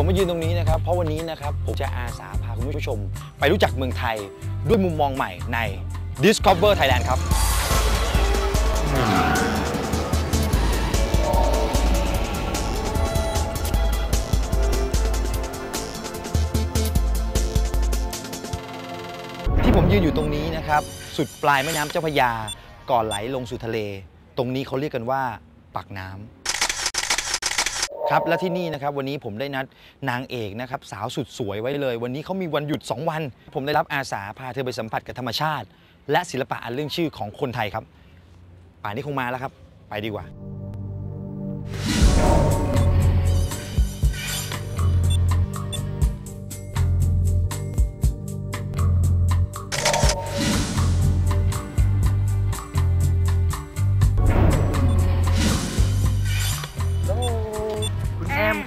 ผมมายืนตรงนี้นะครับ เพราะวันนี้นะครับ ผมจะอาสาพาคุณผู้ชม ไปรู้จักเมืองไทยด้วยมุมมองใหม่ใน Discover Thailand ครับ ที่ผมยืนอยู่ตรงนี้นะครับ สุดปลายแม่น้ำเจ้าพระยา ก่อนไหลลงสู่ทะเล ตรงนี้เขาเรียกกันว่าปากน้ำ ครับและที่นี่นะครับวันนี้ผมได้นัดนางเอกนะครับสาวสุดสวยไว้เลย วันนี้เขามีวันหยุด 2 วัน ผมได้รับอาสาพาเธอไปสัมผัสกับธรรมชาติ และศิลปะอันเรื่องชื่อของคนไทยครับ ป่านนี้คงมาแล้วครับ ไปดีกว่า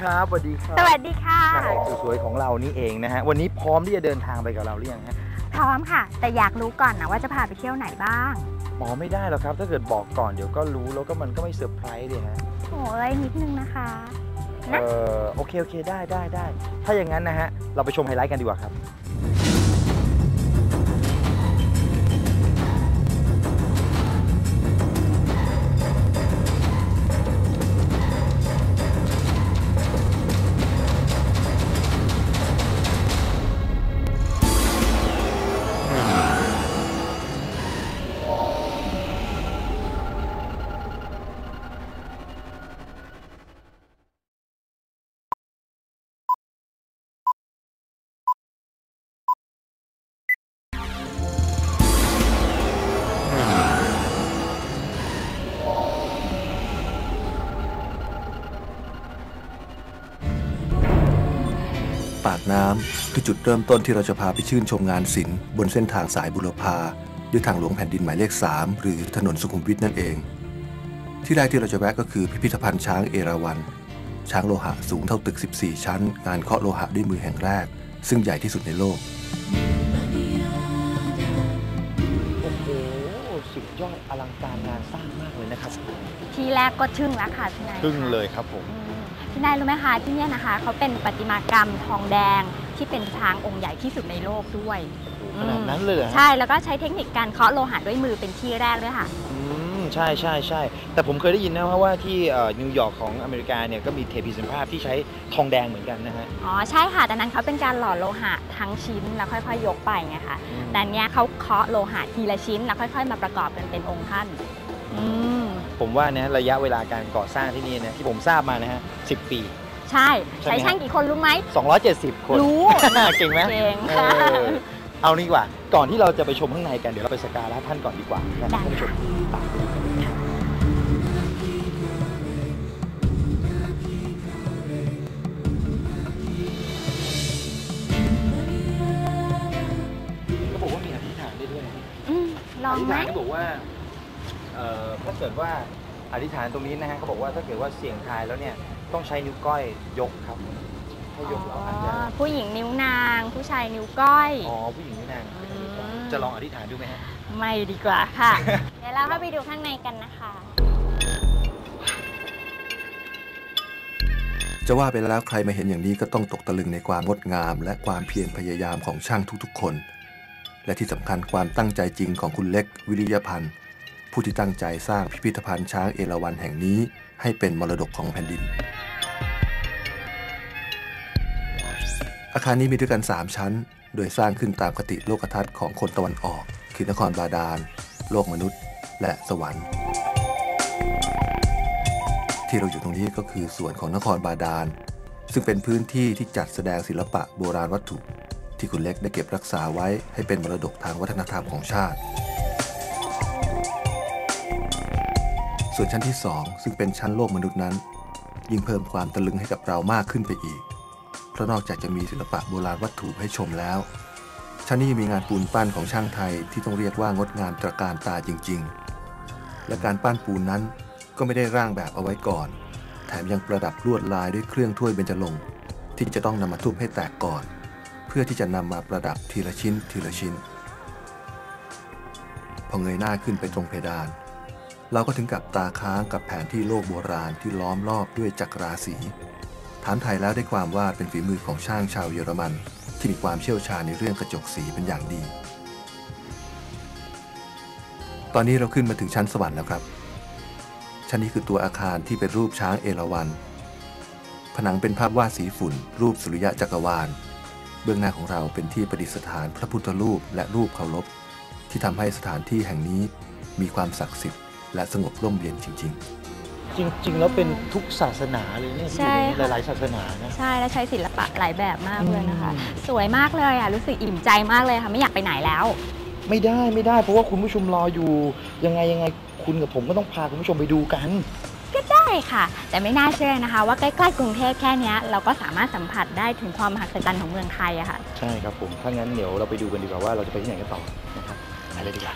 คุณแอมครับสวัสดีครับสวัสดีค่ะนางเอกสวยๆของเรานี่เองนะฮะวันนี้พร้อมที่จะเดินทางไปกับเราหรือยังฮะพร้อมค่ะ แต่อยากรู้ก่อนนะว่าจะพาไปเที่ยวไหนบ้างหมอไม่ได้หรอกครับ ถ้าเกิดบอกก่อนเดี๋ยวก็รู้แล้วก็มันก็ไม่เซอร์ไพรส์เลยฮะโอ้ยนิดนึงนะคะ เอนะอโอเคโอเคได้ได้ได้ถ้าอย่างนั้นนะฮะเราไปชมไฮไลท์กันดีกว่าครับ ปากน้ำคือจุดเริ่มต้นที่เราจะพาไปชื่นชมงานศิลป์บนเส้นทางสายบุรพาด้วยทางหลวงแผ่นดินหมายเลข 3 หรือถนนสุขุมวิทนั่นเอง ที่แรกที่เราจะแวะก็คือพิพิธภัณฑ์ช้างเอราวัณช้างโลหะสูงเท่าตึก 14 ชั้น งานเคาะโลหะด้วยมือแห่งแรก ซึ่งใหญ่ที่สุดในโลก โอ้โห สุดยอดอลังการงานสร้างมากเลยนะครับ ที่แรกก็ทึ่งแล้วค่ะพี่นายทึ่งเลยครับผมอืมพี่ นายรู้ไหมคะที่เนี่ยนะคะเขาเป็นประติมากรรมทองแดงที่เป็นช้างองค์ใหญ่ที่สุดในโลกด้วยขนาดนั้นเลยเหรอฮะใช่แล้วก็ใช้เทคนิคการเคาะโลหะด้วยมือเป็นที่แรกด้วยค่ะ อืมใช่ใช่ใช่แต่ผมเคยได้ยินนะว่าว่าที่เอ่อนิวยอร์กของอเมริกาเนี่ยก็มีเทพีสัมภาพที่ใช้ทองแดงเหมือนกันนะฮะอ๋อใช่ค่ะแต่นั้นเขาเป็นการหล่อโลหะทั้งชิ้นแล้วค่อยๆ ยกไปไงคะแต่อันเนี้ยเขาเคาะโลหะทีละชิ้นแล้วค่อย ๆ มาประกอบกันเป็นองค์ท่านอืม ผมว่านะระยะเวลาการก่อสร้างที่นี่นะที่ผมทราบมานะฮะ10ปี ใช่ใช่ไหมใช้ช่างกี่คนรู้ไหม270 คนรู้ เก่งไหมเก่งเอค่ะอเอานี่ดีกว่า ก่อนที่เราจะไปชมข้างในกันเดี๋ยวเราไปสักการะท่านก่อนดีกว่านะครับได้ท่านผู้ชมตามไปดูกันเขาบอกว่ามีอธิษฐานได้ด้วยนะอืมลองธิษไหมฐานเขาบอกว่าเอ่อ ถ้าเกิดว่าอธิษฐานตรงนี้นะฮะเขาบอกว่าถ้าเกิดว่าเสี่ยงทายแล้วเนี่ยต้องใช้นิ้วก้อยยกครับถ้ายกแล้วอาจจะอ๋อผู้หญิงนิ้วนาง ผู้ชายนิ้วก้อย อ๋อผู้หญิงนี่นางอืมจะลองอธิษฐานดูไหมฮะ ไม่ดีกว่าค่ะ เดี๋ยวเราเข้าไปดูข้างในกันนะคะ จะว่าไปแล้วใครมาเห็นอย่างนี้ก็ต้องตกตะลึงในความงดงาม และความเพียรพยายามของช่างทุกๆคน และที่สำคัญความตั้งใจจริงของคุณเล็กวิริยพันธ์ ผู้ที่ตั้งใจสร้างพิพิธภัณฑ์ช้างเอราวัณแห่งนี้ ให้เป็นมรดกของแผ่นดิน อาคารนี้มีด้วยกัน 3 ชั้น โดยสร้างขึ้นตามคติโลกทัศน์ของคนตะวันออกคือนครบาดาล โลกมนุษย์ และสวรรค์ที่เราอยู่ตรงนี้ก็คือส่วนของนครบาดาล ซึ่งเป็นพื้นที่ที่จัดแสดงศิลปะโบราณวัตถุ ที่คุณเล็กได้เก็บรักษาไว้ให้เป็นมรดกทางวัฒนธรรมของชาติ ส่วนชั้นที่ 2 ซึ่งเป็นชั้นโลกมนุษย์นั้น ยิ่งเพิ่มความตะลึงให้กับเรามากขึ้นไปอีก เพราะนอกจากจะมีศิลปะโบราณวัตถุให้ชมแล้ว ชั้นนี้ยังมีงานปูนปั้นของช่างไทยที่ต้องเรียกว่างดงามตระการตาจริง ๆ และการปั้นปูนนั้นก็ไม่ได้ร่างแบบเอาไว้ก่อน แถมยังประดับลวดลายด้วยเครื่องถ้วยเบญจรงค์ที่จะต้องนำมาทุบให้แตกก่อน เพื่อที่จะนำมาประดับทีละชิ้นทีละชิ้น พอเงยหน้าขึ้นไปตรงเพดาน เราก็ถึงกับตาค้างกับแผนที่โลกโบราณที่ล้อมรอบด้วยจักรราศีถามไทยแล้วได้ความว่าเป็นฝีมือของช่างชาวเยอรมัน ที่มีความเชี่ยวชาญในเรื่องกระจกสีเป็นอย่างดี ตอนนี้เราขึ้นมาถึงชั้นสวรรค์แล้วครับ ชั้นนี้คือตัวอาคารที่เป็นรูปช้างเอราวัณ ผนังเป็นภาพวาดสีฝุ่น รูปสุริยะจักรวาล เบื้องหน้าของเราเป็นที่ประดิษฐานพระพุทธรูปและรูปเคารพที่ทำให้สถานที่แห่งนี้มีความศักดิ์สิทธิ์ และสงบร่มเย็นจริง ๆจริง ๆ แล้วเป็นทุกศาสนาเลยเนี่ยใช่ค่ะหลาย ๆ ศาสนานะใช่ แล้วใช้ศิลปะหลายแบบมากเลยนะคะอืมสวยมากเลยอะ รู้สึกอิ่มใจมากเลยค่ะ ไม่อยากไปไหนแล้ว ไม่ได้ไม่ได้ เพราะว่าคุณผู้ชมรออยู่ ยังไงยังไงคุณกับผมก็ต้องพาคุณผู้ชมไปดูกันใช่ค่ะ แต่ไม่น่าเชื่อนะคะ ว่าใกล้ ๆ กรุงเทพแค่เนี้ยเราก็สามารถสัมผัสได้ถึงความมหัศจรรย์ของเมืองไทยอะค่ะ ใช่ครับผม ถ้างั้นเดี๋ยวเราไปดูกันดีกว่าว่าเราจะไปที่ไหนกันต่อนะครับไปเลยดีกว่า